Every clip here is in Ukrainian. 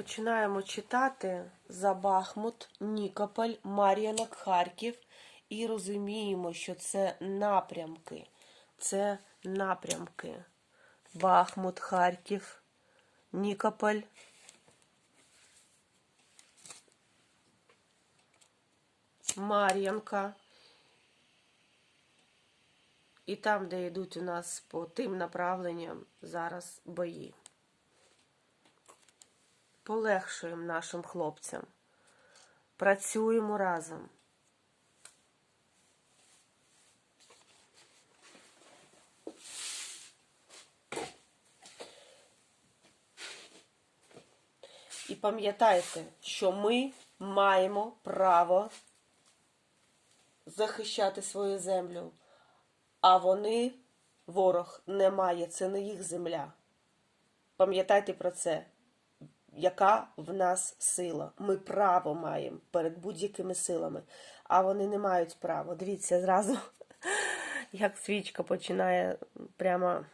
Починаємо читати за Бахмут, Нікополь, Мар'янок, Харків і розуміємо, що це напрямки. Це напрямки. Бахмут, Харків, Нікополь. Мар'янка. І там, де йдуть у нас по тим направленням зараз бої. Полегшуємо нашим хлопцям. Працюємо разом. І пам'ятайте, що ми маємо право захищати свою землю, а вони, ворог, не має, це не їх земля. Пам'ятайте про це яка в нас сила. Ми право маємо перед будь-якими силами, а вони не мають права. Дивіться зразу, як свічка починає прямо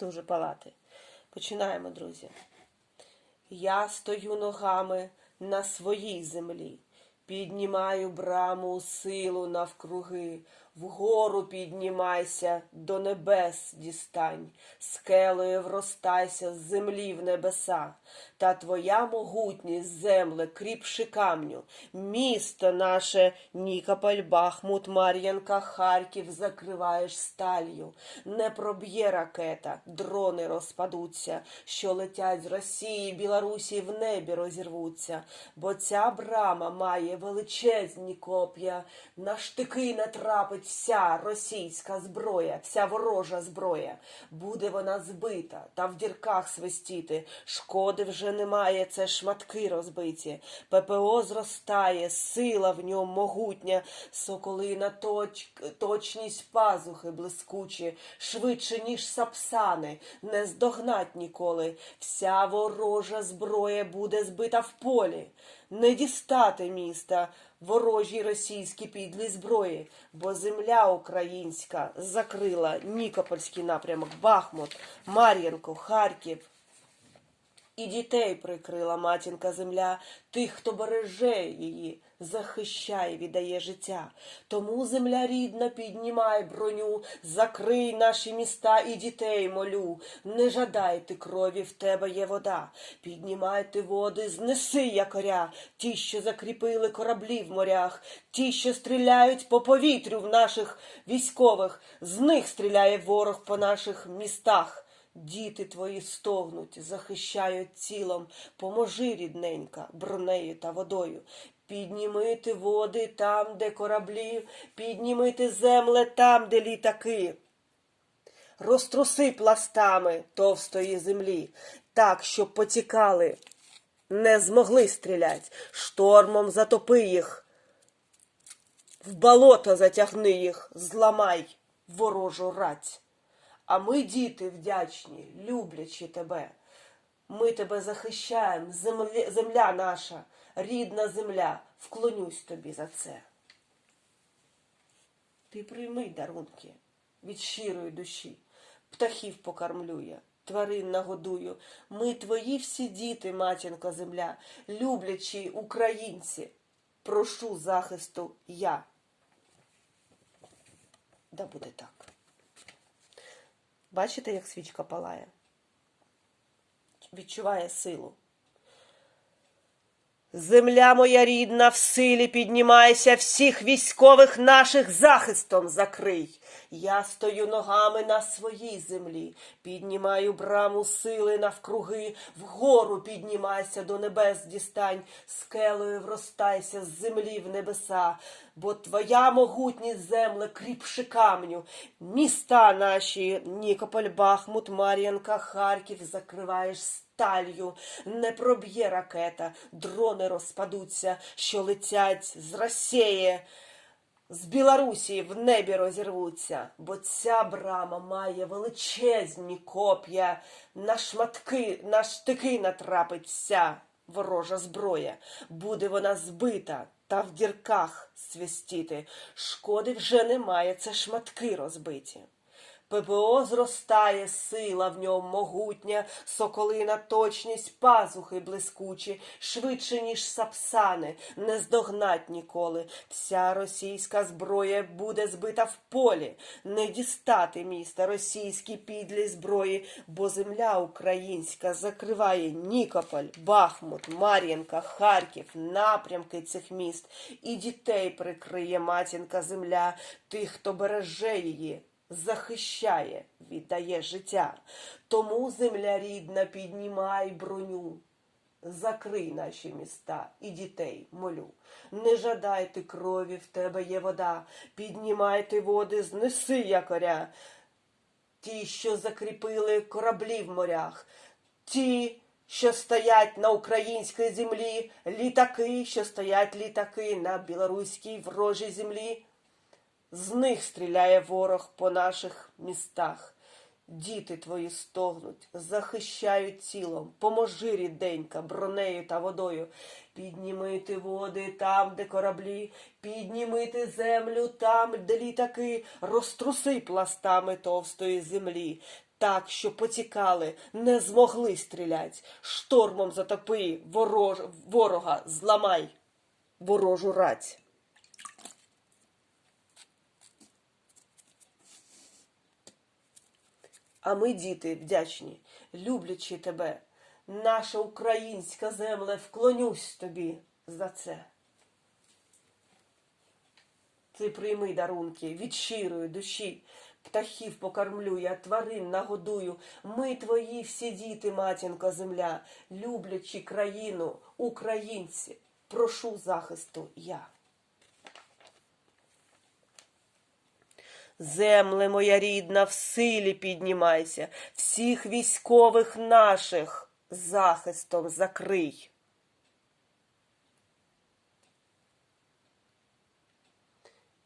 дуже палати. Починаємо, друзі. Я стою ногами на своїй землі, піднімаю браму силу навкруги, вгору піднімайся, до небес дістань, скелею вростайся з землі в небеса, та твоя могутність, земле, кріпши камню, місто наше, Нікополь, Бахмут, Мар'янка, Харків закриваєш сталью, не проб'є ракета, дрони розпадуться, що летять з Росії, Білорусі в небі розірвуться, бо ця брама має величезні коп'я, на штики натрапить вся російська зброя, вся ворожа зброя. Буде вона збита та в дірках свистіти. Шкоди вже немає, це шматки розбиті. ППО зростає, сила в ньому могутня, соколина точ... точність пазухи блискучі, швидше, ніж сапсани, не здогнать ніколи. Вся ворожа зброя буде збита в полі. Не дістати міста ворожій російській підлі зброї, бо земля українська закрила Нікопольський напрямок, Бахмут, Мар'їнку, Харків. І дітей прикрила матінка земля, тих, хто береже її, захищає, віддає життя. Тому земля рідна, піднімай броню, закрий наші міста і дітей молю. Не жадайте крові, в тебе є вода. Піднімайте води, знеси якоря, ті, що закріпили кораблі в морях, ті, що стріляють по повітрю в наших військових, з них стріляє ворог по наших містах. Діти твої стогнуть, захищають тілом, поможи, рідненька, бронею та водою. Піднімити води там, де кораблі, піднімити земле там, де літаки. Розтруси пластами товстої землі, так, щоб потікали, не змогли стрілять, штормом затопи їх, в болото затягни їх, зламай ворожу рать. А ми, діти, вдячні, люблячи тебе. Ми тебе захищаємо, земля, земля наша, рідна земля, вклонюсь тобі за це. Ти прийми дарунки від щирої душі, птахів покормлю я, тварин нагодую. Ми твої всі діти, матінко земля, люблячі українці, прошу захисту я. Да буде так. Бачите, як свічка палає? Відчуває силу. Земля моя рідна, в силі піднімайся, всіх військових наших захистом закрий. Я стою ногами на своїй землі, піднімаю браму сили навкруги, вгору піднімайся до небес дістань, скелею вростайся з землі в небеса, бо твоя могутність земле кріпше камню. Міста наші, Нікополь, Бахмут, Мар'янка, Харків закриваєш сталью, не проб'є ракета, дрони розпадуться, що летять з Росії. З Білорусі в небі розірвуться, бо ця брама має величезні коп'я, на шматки, на штики натрапить вся ворожа зброя. Буде вона збита та в дірках свистіти. Шкоди вже немає, це шматки розбиті. ППО зростає, сила в ньому могутня, соколина точність, пазухи блискучі, швидше, ніж сапсани, не здогнать ніколи. Вся російська зброя буде збита в полі, не дістати міста російські підлі зброї, бо земля українська закриває Нікополь, Бахмут, Мар'їнка, Харків, напрямки цих міст, і дітей прикриє матінка земля, тих, хто береже її захищає, віддає життя. Тому земля рідна, піднімай броню. Закрий наші міста і дітей молю. Не жадайте крові, в тебе є вода. Піднімайте води, знеси якоря. Ті, що закріпили кораблі в морях, ті, що стоять на українській землі, літаки, що стоять літаки на білоруській ворожій землі. З них стріляє ворог по наших містах. Діти твої стогнуть, захищають тілом. Поможи, ріденька, бронею та водою. Піднімити води там, де кораблі, піднімити землю там, де літаки, розтруси пластами товстої землі. Так, що потікали, не змогли стрілять. Штормом затопи ворож... ворога, зламай ворожу рать. А ми, діти, вдячні, люблячи тебе, наша українська земля, вклонюсь тобі за це. Ти прийми дарунки від щирої душі, птахів покормлю я, тварин нагодую. Ми твої всі діти, матінко земля, люблячи країну, українці, прошу захисту я. Земле моя рідна, в силі піднімайся, всіх військових наших захистом закрий.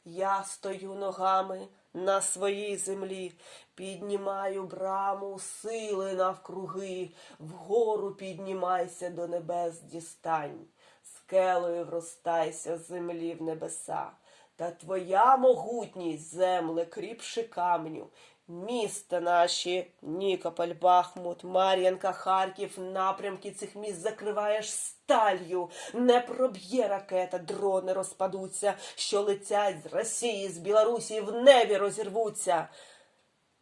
Я стою ногами на своїй землі, піднімаю браму сили навкруги, вгору піднімайся до небес дістань, скелею вростайся з землі в небеса. Та твоя могутність, земле, кріпши камню, міста наші, Нікополь, Бахмут, Мар'янка, Харків, напрямки цих міст закриваєш сталью, не проб'є ракета, дрони розпадуться, що летять з Росії, з Білорусі, в небі розірвуться.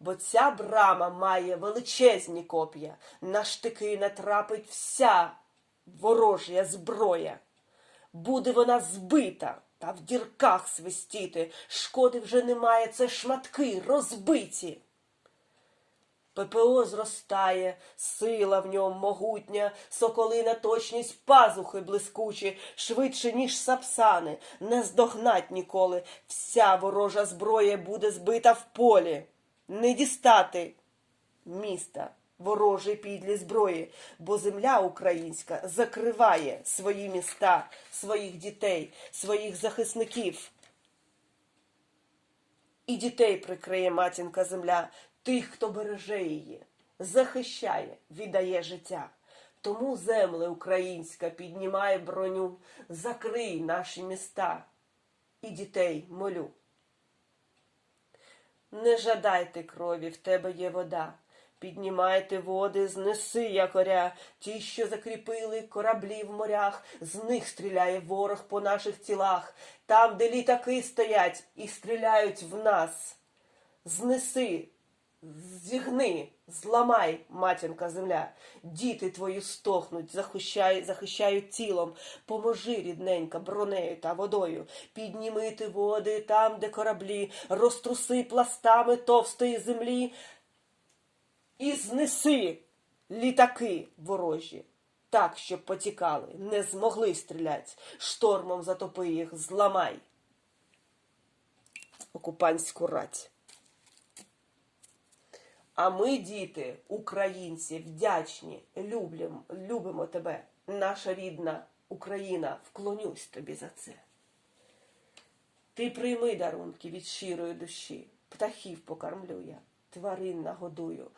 Бо ця брама має величезні коп'я, на штики натрапить вся ворожа зброя. Буде вона збита та в дірках свистіти. Шкоди вже немає, це шматки розбиті. ППО зростає, сила в ньому могутня, соколина точність пазухи блискучі, швидше, ніж сапсани, не здогнать ніколи. Вся ворожа зброя буде збита в полі. Не дістати міста ворожої підлі зброї, бо земля українська закриває свої міста, своїх дітей, своїх захисників. І дітей прикриє матінка земля, тих, хто береже її, захищає, віддає життя. Тому земля українська піднімає броню, закрий наші міста і дітей молю. Не жадайте крові, в тебе є вода. Піднімайте води, знеси якоря, ті, що закріпили кораблі в морях, з них стріляє ворог по наших тілах, там, де літаки стоять і стріляють в нас. Знеси, зігни, зламай, матінка земля, діти твої стохнуть, захищай, захищають тілом, поможи, рідненька, бронею та водою, піднімити води там, де кораблі, розтруси пластами товстої землі, і знеси літаки ворожі, так, щоб потікали, не змогли стрілять, штормом затопи їх, зламай. Окупантську рать. А ми, діти, українці, вдячні, люблім, любимо тебе, наша рідна Україна, вклонюсь тобі за це. Ти прийми дарунки від щирої душі, птахів покормлю я, тварин нагодую.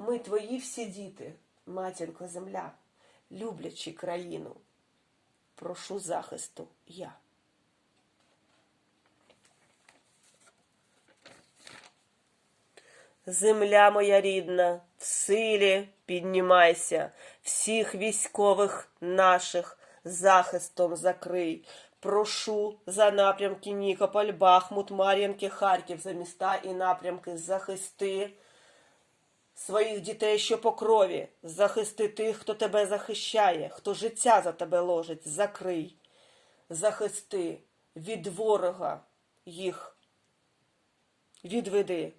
Ми твої всі діти, матінко земля, люблячи країну. Прошу захисту я. Земля моя рідна, в силі піднімайся, всіх військових наших захистом закрий. Прошу за напрямки Нікополь, Бахмут, Мар'їнки, Харків, за міста і напрямки захисти своїх дітей, що по крові, захисти тих, хто тебе захищає, хто життя за тебе ложить, закрий, захисти від ворога їх відведи.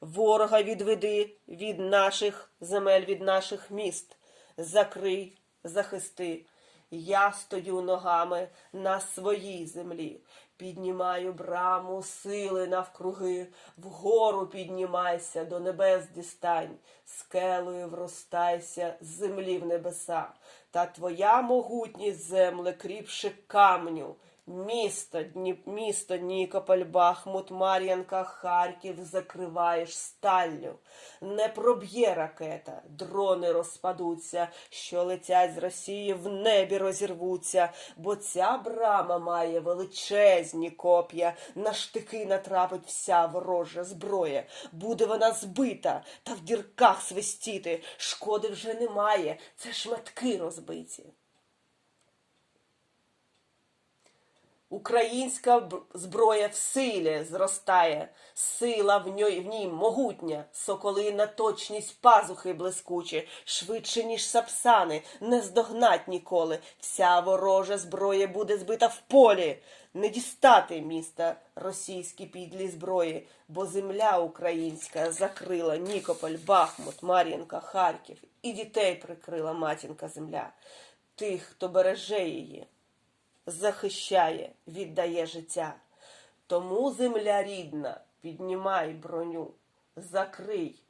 Ворога відведи від наших земель, від наших міст. Закрий, захисти. Я стою ногами на своїй землі. Піднімаю браму сили навкруги, вгору піднімайся, до небес дістань, скелею вростайся з землі в небеса. Та твоя могутність земле кріпше камню. Місто, Дні, місто Нікополь, Бахмут, Мар'янка, Харків закриваєш сталлю. Не проб'є ракета, дрони розпадуться, що летять з Росії в небі розірвуться, бо ця брама має величезні коп'я, на штики натрапить вся ворожа зброя. Буде вона збита та в дірках свистіти. Шкоди вже немає, це шматки розбиті. Українська зброя в силі зростає, сила в ній, в ній могутня, соколина точність пазухи блискучі, швидше, ніж сапсани, не здогнать ніколи. Вся ворожа зброя буде збита в полі. Не дістати міста російські підлі зброї, бо земля українська закрила Нікополь, Бахмут, Мар'їнка, Харків і дітей прикрила матінка земля, тих, хто береже її захищає, віддає життя. Тому земля рідна, піднімай броню, закрий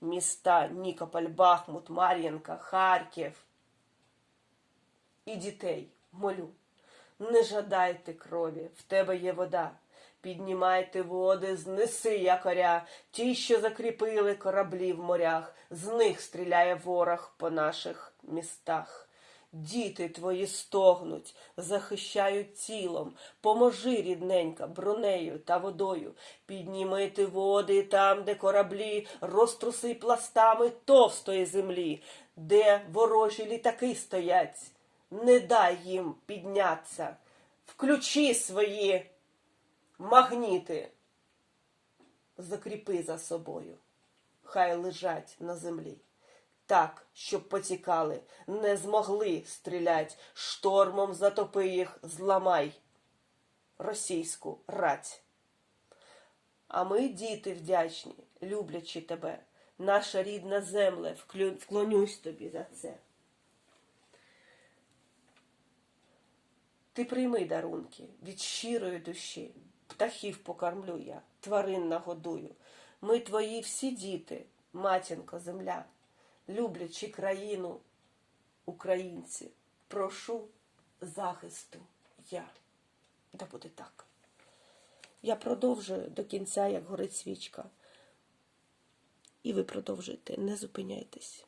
міста Нікополь, Бахмут, Мар'їнка, Харків. І дітей молю, не жадайте крові, в тебе є вода. Піднімайте води, знеси якоря, ті, що закріпили кораблі в морях, з них стріляє ворог по наших містах. Діти твої стогнуть, захищають тілом. Поможи, рідненька, бронею та водою. Підніми ти води там, де кораблі, розтруси пластами товстої землі, де ворожі літаки стоять. Не дай їм підняться. Включи свої магніти. Закріпи за собою. Хай лежать на землі так, щоб потікали, не змогли стрілять, штормом затопи їх, зламай російську рать. А ми, діти вдячні, люблячи тебе, наша рідна земле, вклонюсь тобі за це. Ти прийми дарунки від щирої душі, птахів покормлю я, тварин нагодую. Ми твої всі діти, матінко, земля, люблячи країну, українці, прошу захисту я. Да буде так. Я продовжую до кінця, як горить свічка. І ви продовжуйте, не зупиняйтесь.